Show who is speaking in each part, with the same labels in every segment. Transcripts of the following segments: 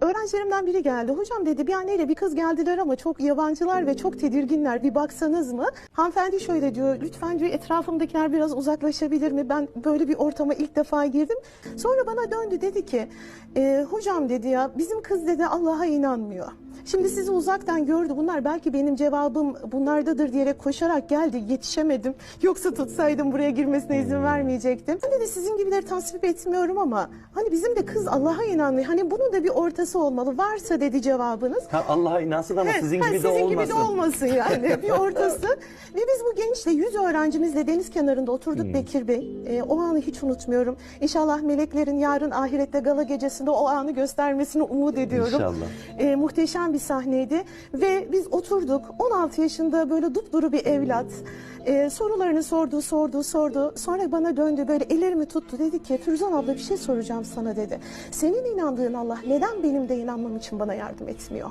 Speaker 1: Öğrencilerimden biri geldi. Hocam dedi bir anneyle bir kız geldiler ama çok yabancılar ve çok tedirginler. Bir baksanız mı? Hanımefendi şöyle diyor. Lütfen diyor etrafımdakiler biraz uzaklaşabilir mi? Ben böyle bir ortama ilk defa girdim. Sonra bana döndü dedi ki "E, hocam dedi ya bizim kız dedi Allah'a inanmıyor. Şimdi sizi uzaktan gördü. Bunlar belki benim cevabım bunlardadır diyerek koşarak geldi. Yetişemedim. Yoksa tutsaydım buraya girmesine izin vermeyecektim. Ben dedi sizin gibileri tasvip etmiyorum ama hani bizim de kız Allah'a inanmıyor. Hani bunun da bir ortası olmalı. Varsa dedi cevabınız.
Speaker 2: Ha, Allah'a inansın ama
Speaker 1: Evet,
Speaker 2: sizin gibi de
Speaker 1: sizin
Speaker 2: olmasın.
Speaker 1: gibi de olmasın yani bir ortası. Ve biz bu gençle 100 öğrencimizle deniz kenarında oturduk
Speaker 2: Hmm.
Speaker 1: Bekir Bey. Ee, o anı hiç unutmuyorum. İnşallah meleklerin yarın ahirette gala gecesinde o anı göstermesini umut ediyorum.
Speaker 2: İnşallah.
Speaker 1: Ee, muhteşem bir sahneydi. Ve biz oturduk. 16 yaşında böyle dupduru bir evlat. Ee, sorularını sordu sordu sordu. Sonra bana döndü böyle ellerimi tuttu. Dedi ki Firuzan abla bir şey soracağım sana dedi. Senin inandığın Allah neden benim de inanmam için bana yardım etmiyor?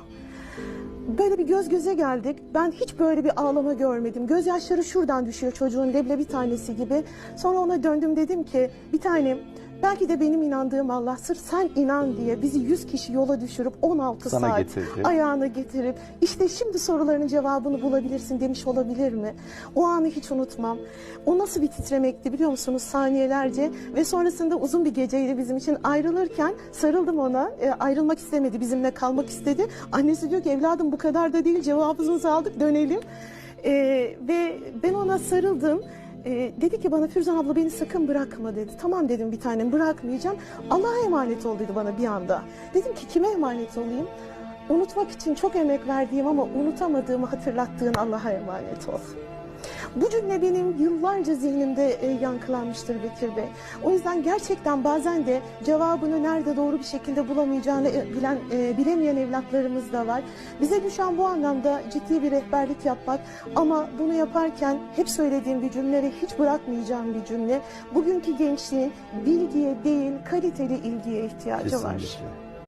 Speaker 1: Böyle bir göz göze geldik. Ben hiç böyle bir ağlama görmedim. Gözyaşları şuradan düşüyor çocuğun leblebi tanesi gibi. Sonra ona döndüm. Dedim ki bir tanem belki de benim inandığım Allah sırf sen inan diye bizi 100 kişi yola düşürüp 16
Speaker 2: Sana
Speaker 1: saat
Speaker 2: getirdi.
Speaker 1: ayağına getirip işte şimdi sorularının cevabını bulabilirsin demiş olabilir mi? O anı hiç unutmam. O nasıl bir titremekti biliyor musunuz saniyelerce ve sonrasında uzun bir geceydi bizim için ayrılırken sarıldım ona E, ayrılmak istemedi bizimle kalmak istedi. Annesi diyor ki evladım bu kadar da değil cevabınızı aldık dönelim. E, ve ben ona sarıldım. E, dedi ki bana Firuzan abla beni sakın bırakma dedi. Tamam dedim bir tanem bırakmayacağım. Allah'a emanet ol dedi bana bir anda. Dedim ki kime emanet olayım? Unutmak için çok emek verdiğim ama unutamadığımı hatırlattığın Allah'a emanet ol. Bu cümle benim yıllarca zihnimde e, yankılanmıştır Bekir Bey. O yüzden gerçekten bazen de cevabını nerede doğru bir şekilde bulamayacağını e, bilen, e, bilemeyen evlatlarımız da var. Bize düşen bu anlamda ciddi bir rehberlik yapmak ama bunu yaparken hep söylediğim bir cümleleri hiç bırakmayacağım bir cümle. Bugünkü gençliğin bilgiye değil kaliteli ilgiye ihtiyacı var.
Speaker 2: Kesinlikle.